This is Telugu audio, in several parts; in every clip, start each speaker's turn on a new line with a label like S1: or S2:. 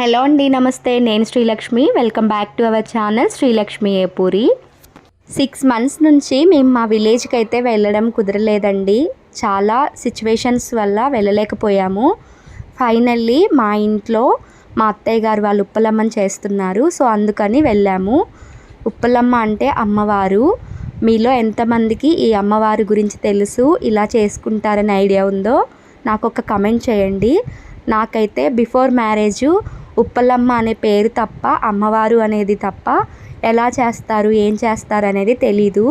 S1: హలో అండి నమస్తే. నేను Srilakshmi. Welcome back to our channel Srilakshmi Epuri. Six months నుంచి మేము మా విలేజ్కి అయితే వెళ్ళడం కుదరలేదండి. చాలా సిచ్యువేషన్స్ వల్ల వెళ్ళలేకపోయాము. ఫైనల్లీ మా ఇంట్లో మా అత్తయ్య గారు వాళ్ళు ఉప్పలమ్మని చేస్తున్నారు. సో అందుకని వెళ్ళాము. ఉప్పలమ్మ అంటే అమ్మవారు. మీలో ఎంతమందికి ఈ అమ్మవారి గురించి తెలుసు? ఇలా చేసుకుంటారని ఐడియా ఉందో నాకు ఒక కమెంట్ చేయండి. నాకైతే బిఫోర్ మ్యారేజ్ ఉప్పలమ్మ అనే పేరు తప్ప అమ్మవారు అనేది తప్ప ఎలా చేస్తారు ఏం చేస్తారు అనేది తెలీదు.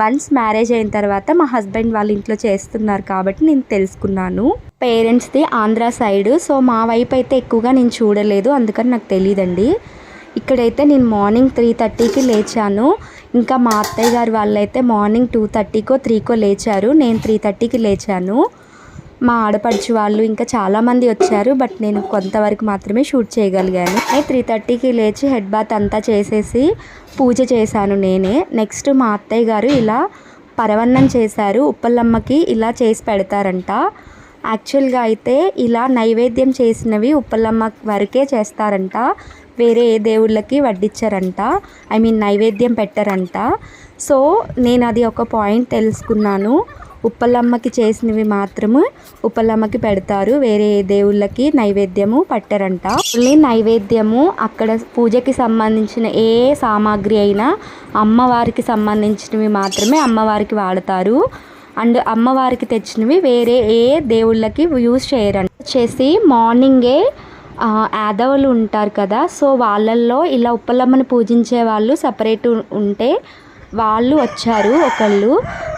S1: వన్స్ మ్యారేజ్ అయిన తర్వాత మా హస్బెండ్ వాళ్ళ ఇంట్లో చేస్తున్నారు కాబట్టి నేను తెలుసుకున్నాను. పేరెంట్స్ది ఆంధ్ర సైడ్ సో మా వైపు అయితే ఎక్కువగా నేను చూడలేదు అందుకని నాకు తెలియదండి ఇక్కడైతే నేను మార్నింగ్ త్రీ థర్టీకి లేచాను. ఇంకా మా అత్తయ్య గారు వాళ్ళైతే మార్నింగ్ టూ థర్టీకో త్రీకో లేచారు. నేను త్రీ థర్టీకి లేచాను. మా ఆడపడుచు వాళ్ళు ఇంకా చాలామంది వచ్చారు బట్ నేను కొంతవరకు మాత్రమే షూట్ చేయగలిగాను. త్రీ థర్టీకి లేచి హెడ్ బాత్ అంతా చేసేసి పూజ చేశాను నేనే. నెక్స్ట్ మా అత్తయ్య గారు ఇలా పరవన్నం చేశారు ఉప్పలమ్మకి ఇలా చేసి పెడతారంట. యాక్చువల్గా అయితే ఇలా నైవేద్యం చేసినవి ఉప్పలమ్మ వరకే చేస్తారంట వేరే ఏ దేవుళ్ళకి వడ్డించారంట ఐ మీన్ నైవేద్యం పెట్టారంట. సో నేను అది ఒక పాయింట్ తెలుసుకున్నాను. ఉప్పలమ్మకి చేసినవి మాత్రము ఉప్పలమ్మకి పెడతారు. వేరే దేవుళ్ళకి నైవేద్యము పట్టరంట. ఓన్లీ నైవేద్యము అక్కడ పూజకి సంబంధించిన ఏ సామాగ్రి అయినా అమ్మవారికి సంబంధించినవి మాత్రమే అమ్మవారికి వాడతారు. అండ్ అమ్మవారికి తెచ్చినవి వేరే ఏ దేవుళ్ళకి యూజ్ చేయరంట. వచ్చేసి మార్నింగే యాదవులు ఉంటారు కదా సో వాళ్ళల్లో ఇలా ఉప్పలమ్మని పూజించే వాళ్ళు సపరేట్ ఉంటే వాళ్ళు వచ్చారు ఒకళ్ళు.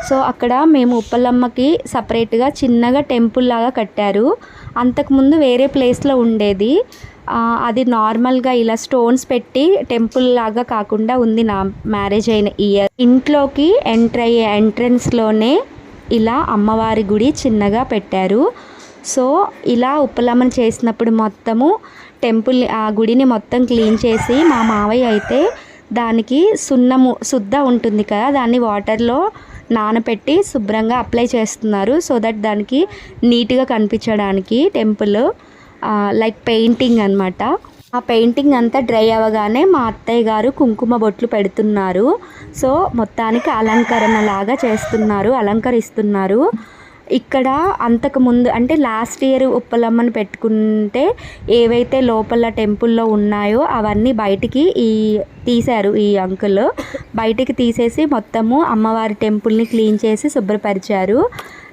S1: సో అక్కడ మేము ఉప్పలమ్మకి సపరేట్గా చిన్నగా టెంపుల్ లాగా కట్టారు. అంతకుముందు వేరే ప్లేస్లో ఉండేది. అది నార్మల్గా ఇలా స్టోన్స్ పెట్టి టెంపుల్ లాగా కాకుండా ఉంది నా మ్యారేజ్ అయిన ఇయర్. ఇంట్లోకి ఎంటర్ అయ్యే ఎంట్రన్స్లోనే ఇలా అమ్మవారి గుడి చిన్నగా పెట్టారు. సో ఇలా ఉప్పలమ్మ చేసినప్పుడు మొత్తము టెంపుల్ ఆ గుడిని మొత్తం క్లీన్ చేసి మా మావయ్య అయితే దానికి సున్నము శుద్ధ ఉంటుంది కదా దాన్ని వాటర్లో నానపెట్టి శుభ్రంగా అప్లై చేస్తున్నారు. సో దట్ దానికి నీట్గా కనిపించడానికి టెంపుల్ లైక్ పెయింటింగ్ అనమాట ఆ పెయింటింగ్ అంతా డ్రై అవ్వగానే మా అత్తయ్య గారు కుంకుమ బొట్లు పెడుతున్నారు. సో మొత్తానికి అలంకరణ లాగా చేస్తున్నారు అలంకరిస్తున్నారు. ఇక్కడ అంతకుముందు అంటే లాస్ట్ ఇయర్ ఉప్పలమ్మను పెట్టుకుంటే ఏవైతే లోపల టెంపుల్లో ఉన్నాయో అవన్నీ బయటికి ఈ తీశారు ఈ అంకుల్ బయటికి తీసేసి మొత్తము అమ్మవారి టెంపుల్ని క్లీన్ చేసి శుభ్రపరిచారు.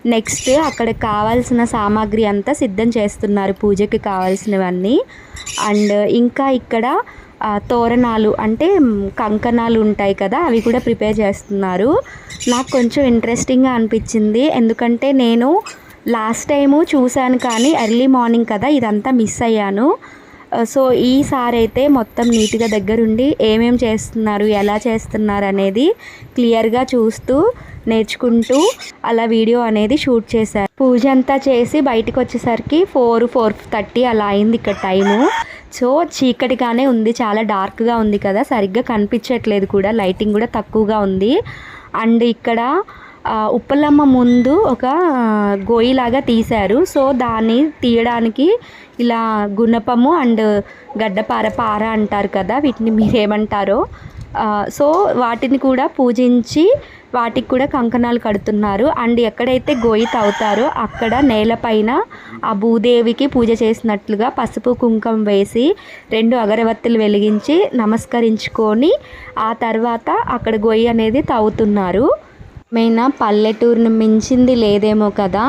S1: నెక్స్ట్ అక్కడ కావాల్సిన సామాగ్రి అంతా సిద్ధం చేస్తున్నారు పూజకి కావాల్సినవన్నీ. అండ్ ఇంకా ఇక్కడ తోరణాలు అంటే కంకణాలు ఉంటాయి కదా అవి కూడా ప్రిపేర్ చేస్తున్నారు. నాకు కొంచెం ఇంట్రెస్టింగ్గా అనిపించింది. ఎందుకంటే నేను లాస్ట్ టైము చూశాను కానీ ఎర్లీ మార్నింగ్ కదా ఇదంతా మిస్ అయ్యాను. సో ఈసారి అయితే మొత్తం నీట్గా దగ్గరుండి ఏమేం చేస్తున్నారు ఎలా చేస్తున్నారు అనేది క్లియర్గా చూస్తూ నేర్చుకుంటూ అలా వీడియో అనేది షూట్ చేశారు పూజ అంతా చేసి బయటకు వచ్చేసరికి ఫోర్ ఫోర్ థర్టీ అలా అయింది ఇక్కడ టైము సో చీకటిగానే ఉంది చాలా డార్క్గా ఉంది కదా సరిగ్గా కనిపించట్లేదు కూడా లైటింగ్ కూడా తక్కువగా ఉంది. అండ్ ఇక్కడ ఉప్పలమ్మ ముందు ఒక గోయిలాగా తీశారు. సో దాన్ని తీయడానికి ఇలా గుణపము అండ్ గడ్డపార పార అంటారు కదా వీటిని మీరేమంటారో సో వాటిని కూడా పూజించి వాటికి కూడా కంకణాలు కడుతున్నారు. అండ్ ఎక్కడైతే గోయి తవ్వుతారో అక్కడ నేలపైన ఆ భూదేవికి పూజ చేసినట్లుగా పసుపు కుంకం వేసి రెండు అగరవత్తులు వెలిగించి నమస్కరించుకొని ఆ తర్వాత అక్కడ గొయ్యి అనేది తవ్వుతున్నారు మెయిన్ పల్లెటూరును మించింది లేదేమో కదా.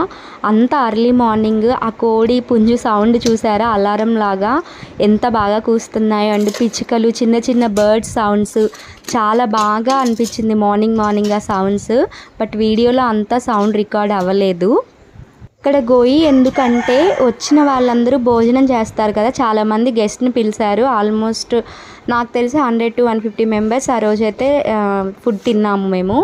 S1: అంత అర్లీ మార్నింగ్ ఆ కోడి పుంజు సౌండ్ చూసారా? అలారం లాగా ఎంత బాగా కూస్తున్నాయో అండ్. పిచ్చుకలు చిన్న చిన్న బర్డ్ సౌండ్స్ చాలా బాగా అనిపించింది మార్నింగ్ మార్నింగ్ ఆ సౌండ్స్ బట్ వీడియోలో అంతా సౌండ్ రికార్డ్ అవ్వలేదు. ఇక్కడ గోయి? ఎందుకంటే వచ్చిన వాళ్ళందరూ భోజనం చేస్తారు కదా. చాలామంది గెస్ట్ని పిలిచారు. ఆల్మోస్ట్ నాకు తెలిసి hundred to one fifty members ఆ రోజైతే ఫుడ్ తిన్నాము మేము.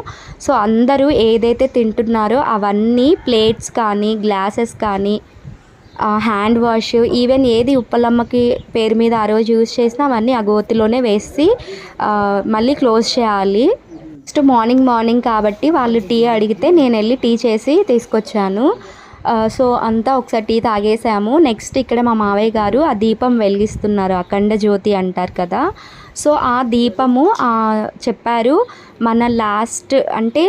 S1: సో అందరూ ఏదైతే తింటున్నారో అవన్నీ ప్లేట్స్ కానీ గ్లాసెస్ కానీ హ్యాండ్ వాష్ ఈవెన్ ఏది ఉప్పలమ్మకి పేరు మీద ఆ రోజు యూజ్ చేసినా అవన్నీ ఆ గోతిలోనే వేసి మళ్ళీ క్లోజ్ చేయాలి. నెక్స్ట్ మార్నింగ్ మార్నింగ్ కాబట్టి వాళ్ళు టీ అడిగితే నేను వెళ్ళి టీ చేసి తీసుకొచ్చాను. సో అంతా ఒకసారి టీ తాగేసాము. నెక్స్ట్ ఇక్కడ మా మావయ్య గారు ఆ దీపం వెలిగిస్తున్నారు. అఖండ జ్యోతి అంటారు కదా. సో ఆ దీపము చెప్పారు మన లాస్ట్ అంటే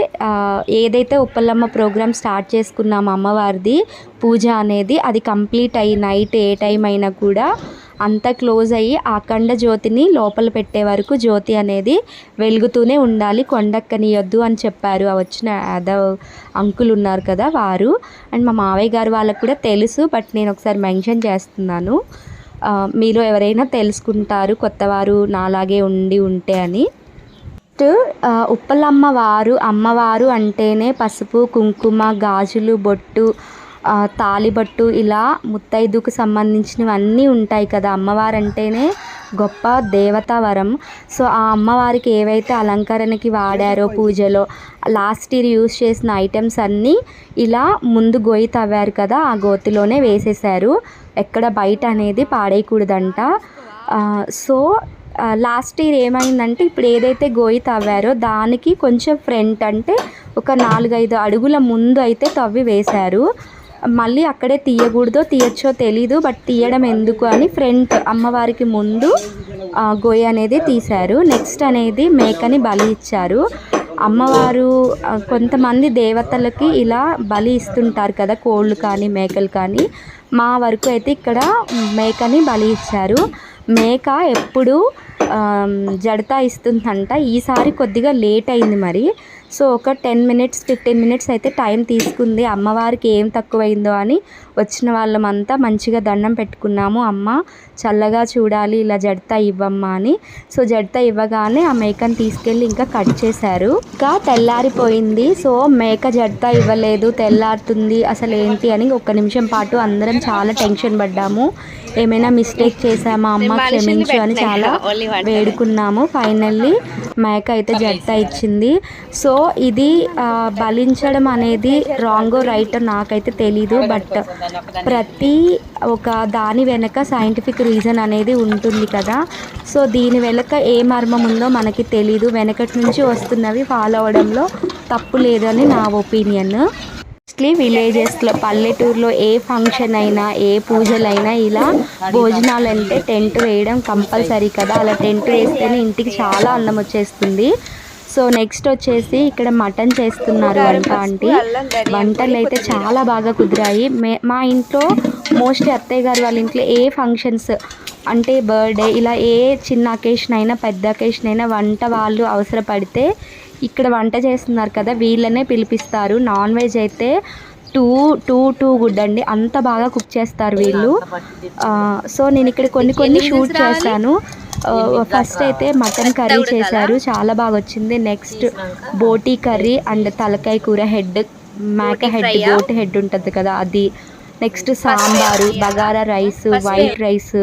S1: ఏదైతే ఉప్పలమ్మ ప్రోగ్రామ్ స్టార్ట్ చేసుకున్నాము అమ్మవారిది పూజ అనేది అది కంప్లీట్ అయ్యి నైట్ ఏ టైం అయినా కూడా అంతా క్లోజ్ అయ్యి అఖండ జ్యోతిని లోపల పెట్టే వరకు జ్యోతి అనేది వెలుగుతూనే ఉండాలి. కొండక్కనియొద్దు అని చెప్పారు. ఆ వచ్చిన అదో అంకులు ఉన్నారు కదా వారు. అండ్ మా మావయ్య గారు వాళ్ళకు కూడా తెలుసు బట్ నేను ఒకసారి మెన్షన్ చేస్తున్నాను. మీరు ఎవరైనా తెలుసుకుంటారు కొత్తవారు నాలాగే ఉండి ఉంటే అని. నెక్స్ట్ ఉప్పలమ్మవారు ఉప్పలమ్మ వారు అమ్మవారు అంటేనే పసుపు కుంకుమ గాజులు బొట్టు తాలిబట్టు ఇలా ముత్తైదుకు సంబంధించినవన్నీ ఉంటాయి కదా అమ్మవారు అంటేనే గొప్ప దేవతావరం. సో ఆ అమ్మవారికి ఏవైతే అలంకరణకి వాడారో పూజలో లాస్ట్ ఇయర్ యూజ్ చేసిన ఐటమ్స్ అన్నీ ఇలా ముందు గోయి తవ్వారు కదా ఆ గోతిలోనే వేసేసారు ఎక్కడ బయట అనేది పాడేయకూడదంట. సో లాస్ట్ ఇయర్ ఏమైందంటే ఇప్పుడు ఏదైతే గోయి తవ్వారో దానికి కొంచెం ఫ్రంట్ అంటే ఒక నాలుగైదు అడుగుల ముందు అయితే తవ్వి వేశారు. మళ్ళీ అక్కడే తీయకూడదో తీయచ్చో తెలీదు బట్ తీయడం ఎందుకు అని ఫ్రంట్ అమ్మవారికి ముందు ఆ, గొయ్యి అనేది తీశారు. నెక్స్ట్ అనేది మేకని బలి ఇచ్చారు. అమ్మవారు కొంతమంది దేవతలకి ఇలా బలి ఇస్తుంటారు కదా కోళ్ళు కానీ మేకలు కానీ. మా వరకు అయితే ఇక్కడ మేకని బలి ఇచ్చారు. మేక ఎప్పుడు ఆమ్, జడతా ఇస్తుందంట. ఈసారి కొద్దిగా లేట్ అయింది మరి. సో ఒక టెన్ మినిట్స్ ఫిఫ్టీన్ మినిట్స్ అయితే టైం తీసుకుంది. అమ్మవారికి ఏం తక్కువైందో అని వచ్చిన వాళ్ళమంతా మంచిగా దండం పెట్టుకున్నాము. అమ్మ చల్లగా చూడాలి ఇలా జడతా ఇవ్వమ్మా అని. సో జడతా ఇవ్వగానే ఆ మేకని తీసుకెళ్ళి ఇంకా కట్ చేశారు. ఇంకా తెల్లారిపోయింది. సో మేక జడతా ఇవ్వలేదు తెల్లారుతుంది అసలు ఏంటి అని ఒక నిమిషం పాటు అందరం చాలా టెన్షన్ పడ్డాము. ఏమైనా మిస్టేక్ చేసామా అమ్మ? క్షమించు అని చాలా వేడుకున్నాము. ఫైనల్లీ మేక అయితే జట్ట ఇచ్చింది. సో సో ఇది బలించడం అనేది రాంగో రైట్ నాకైతే తెలీదు. బట్ ప్రతి ఒక దాని వెనక సైంటిఫిక్ రీజన్ అనేది ఉంటుంది కదా. సో దీని వెనక ఏ మర్మం ఉందో మనకి తెలీదు. వెనకటి నుంచి వస్తున్నవి ఫాలో అవడంలో తప్పు లేదని నా ఒపీనియన్ మోస్ట్లీ విలేజెస్లో పల్లెటూరులో ఏ ఫంక్షన్ అయినా ఏ పూజలైనా ఇలా భోజనాలు అంటే టెంట్ వేయడం కంపల్సరీ కదా. అలా టెంట్ వేస్తేనే ఇంటికి చాలా అన్నం వచ్చేస్తుంది. సో నెక్స్ట్ వచ్చేసి ఇక్కడ మటన్ చేస్తున్నారు వంట ఆంటీ. వంటలు అయితే చాలా బాగా కుదిరాయి. మే మా ఇంట్లో మోస్ట్లీ అత్తయ్య గారు వాళ్ళ ఇంట్లో ఏ ఫంక్షన్స్ అంటే బర్త్డే ఇలా ఏ చిన్న అకేషన్ అయినా పెద్ద అకేషన్ అయినా వంట వాళ్ళు అవసరపడితే ఇక్కడ వంట చేస్తున్నారు కదా వీళ్ళనే పిలిపిస్తారు. నాన్ వెజ్ అయితే టూ టూ టూ గుడ్ అండి. అంత బాగా కుక్ చేస్తారు వీళ్ళు. సో నేను ఇక్కడ కొన్ని కొన్ని షూట్ చేశాను. ఫస్ట్ అయితే మటన్ కర్రీ చేశారు. చాలా బాగా వచ్చింది. నెక్స్ట్ బోటీ కర్రీ అండ్ తలకాయ కూర హెడ్ మేక హెడ్ బోటి హెడ్ ఉంటుంది కదా అది. Next sambar bagara rice white rice.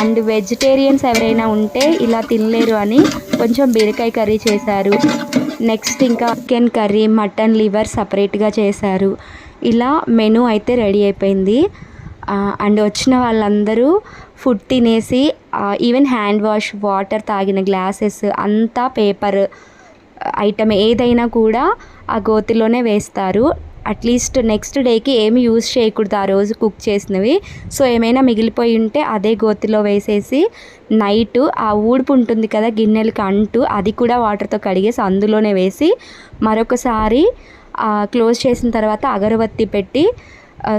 S1: And vegetarians ఎవరైనా ఉంటే ఇలా తినలేరు అని కొంచెం బీరకాయ కర్రీ చేశారు. నెక్స్ట్ ఇంకా చికెన్ కర్రీ మటన్ లివర్ సపరేట్గా చేశారు. ఇలా మెనూ అయితే రెడీ అయిపోయింది. అండ్ వచ్చిన వాళ్ళందరూ ఫుడ్ తినేసి ఈవెన్ హ్యాండ్ వాష్ వాటర్ తాగిన గ్లాసెస్ అంతా పేపర్ ఐటమ్ ఏదైనా కూడా ఆ గోతిలోనే వేస్తారు. అట్లీస్ట్ నెక్స్ట్ డేకి ఏమి యూజ్ చేయకూడదు ఆ రోజు కుక్ చేసినవి. సో ఏమైనా మిగిలిపోయి ఉంటే అదే గోతిలో వేసేసి నైట్ ఆ ఊడుపు ఉంటుంది కదా గిన్నెలకి అంటూ అది కూడా వాటర్తో కడిగేసి అందులోనే వేసి మరొకసారి క్లోజ్ చేసిన తర్వాత అగరబత్తి పెట్టి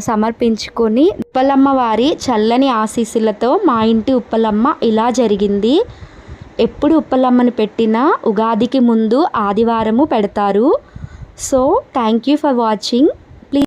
S1: సమర్పించుకొని ఉప్పలమ్మ వారి చల్లని ఆశీస్సులతో మా ఇంటి ఉప్పలమ్మ ఇలా జరిగింది. ఎప్పుడు ఉప్పలమ్మని పెట్టినా ఉగాదికి ముందు ఆదివారము పెడతారు. So thank you for watching